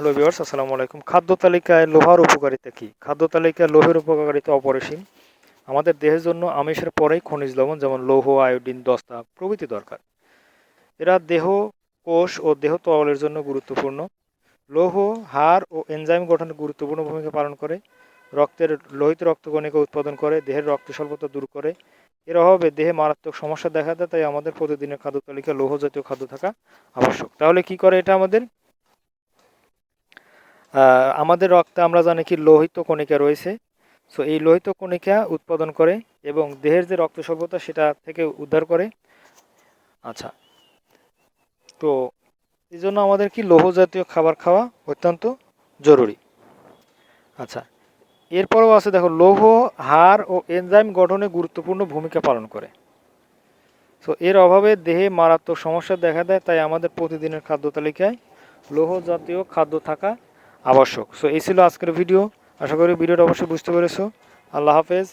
Hello viewers আসসালামু আলাইকুম। খাদ্য তালিকায় লোহার উপকারিতা কী? খাদ্য তালিকায় লোহের উপকারিতা অপরিসীম। আমাদের দেহের জন্য আমিষের পরেই খনিজ লবণ, যেমন লৌহ, আয়োডিন, দস্তা প্রভৃতি দরকার। এরা দেহ, কোষ ও দেহ তরলের জন্য গুরুত্বপূর্ণ। লৌহ, হাড় ও এনজাইম গঠনে গুরুত্বপূর্ণ ভূমিকা পালন করে। রক্তের, লোহিত রক্তকণিকা উৎপাদন করে, দেহের রক্ত স্বল্পতা দূর করে। এর অভাবে দেহে মারাত্মক সমস্যা দেখা দেয়, তাই আমাদের প্রতিদিনের খাদ্য তালিকা লৌহ জাতীয় খাদ্য থাকা আবশ্যক। তাহলে কি করে এটা আমাদের? আমাদের রক্তে আমরা জানি কি লোহিত কণিকা রয়েছে। সো এই লোহিত কণিকা উৎপাদন করে এবং দেহের যে রক্ত স্বল্পতা সেটা থেকে উদ্ধার করে। আচ্ছা। তো এই জন্য আমাদের কি লৌহ জাতীয় খাবার খাওয়া অত্যন্ত জরুরি। আচ্ছা। এরপরেও আছে, দেখো, লৌহ, হাড় ও এনজাইম গঠনে গুরুত্বপূর্ণ ভূমিকা পালন করে। সো এর অভাবে দেহে মারাত্মক সমস্যা দেখা দেয়, তাই আমাদের প্রতিদিনের খাদ্য তালিকায় লৌহ জাতীয় খাদ্য থাকা আবশ্যক। সো এই ছিল আজকের ভিডিও আশা করি ভিডিওটা অবশ্যই বুঝতে পেরেছ। আল্লাহ হাফেজ।